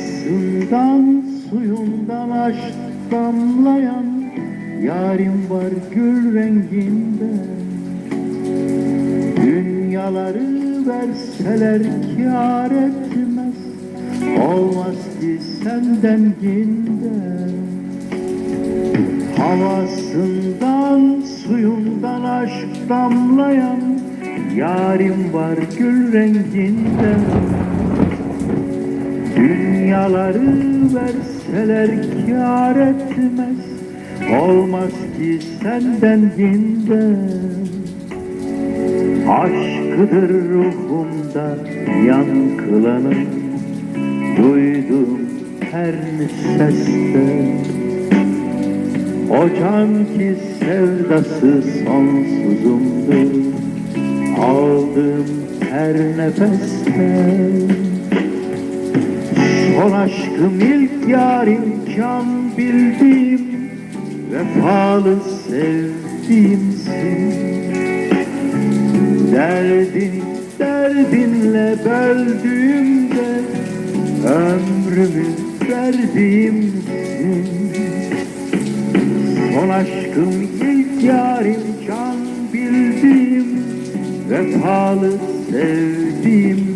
Havasından suyundan aşk damlayan Yarim var gül renginde. Dünyaları verseler kâr etmez Olmaz ki senden ginde. Havasından suyundan aşk damlayan Yarim var gül renginde Dünyaları verseler kâr etmez. Olmaz ki senden ginde Aşkıdır ruhumda yankılanır Duydum her seste. O ki sevdası sonsuzumdur. Aldığım her nefeste Son aşkım ilk yarim can bildiğim Vefalı sevdiğimsin Derdini derdinle böldüğümde Ömrümü verdiğimsin Son aşkım ilk yarim can bildiğim Vefalı sevdiğim